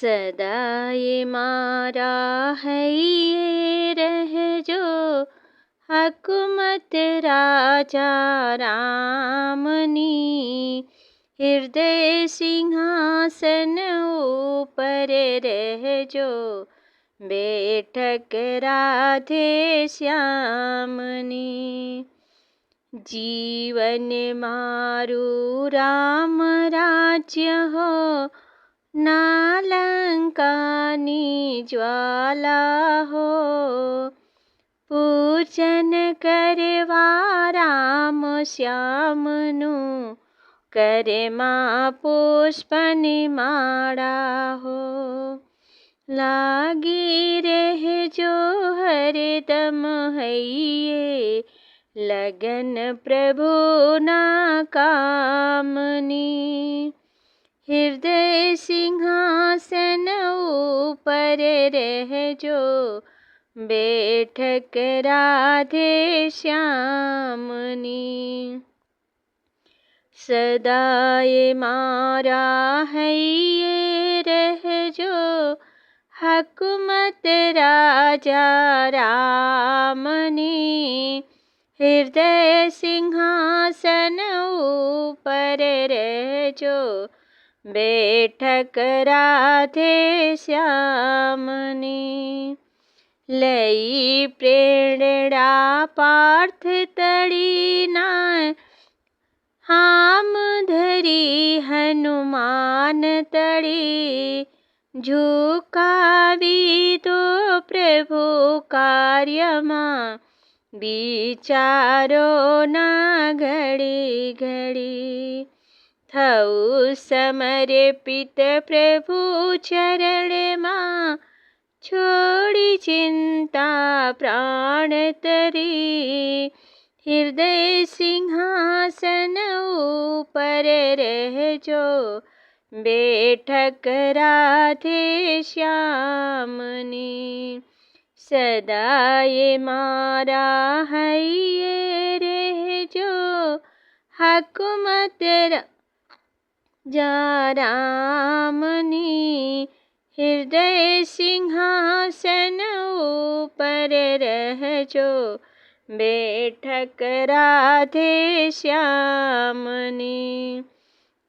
सदा मा है जो हकुमत राजा रामनी। हृदय सिंहासन ऊपर रह जो बैठक राधे श्यामनी। जीवन मारू राम राज्य हो નાલંકાની જ્વાલા હો પૂજન કરવા રામ શ્યામનું કરમાં પુષ્પની માળા હો લાગી રહેજો હરદમ હૈયે લગન પ્રભુના કામની હૃદય ઉપર રહેજો બેઠક રાધે શ્યામની સદાય મારા હૈયે રહેજો હકુમત રાજા રામની હૃદય સિંહાસન ઉપર રહેજો બેઠક રાધે શ્યામની. લઈ પ્રેરણા પાર્થ તળીના. હામ ધરી હનુમાન તળી. ઝુકાવી તો પ્રભુ કાર્યમાં. વિચારો ના ઘડી ઘડી. थौ समर्पित प्रभु चरणमा छोडि चिन्ता प्राण तरि। हृदय बैठक राधे श्यामुनि। सदा ए मा है रेजो हकुमतर રામની હૃદય સિંહાસન ઉપર રહેજો બેઠક રાધે શ્યામની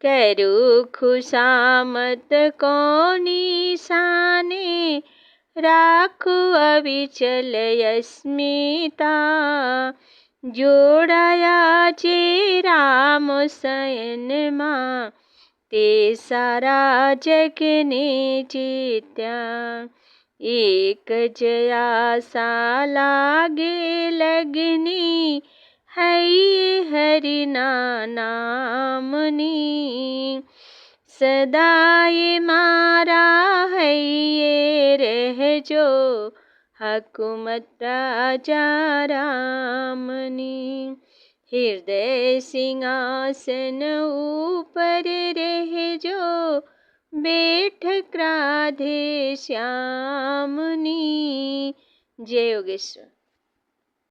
કરું ખુશામત કોની સાને રાખું અવિચલ અસ્મિતા જોડાયા છે રામ સયનમાં તે સારા જગને જીત્યા. એક જયા સા લાગે લગની હૈ હરિના નામની. સદાય મારા હૈયે રહેજો હકુમત રાજા રામની. હૃદય સિંહાસન ઉપર રહેજો બેઠક રાધે શ્યામની જય યોગેશ્વર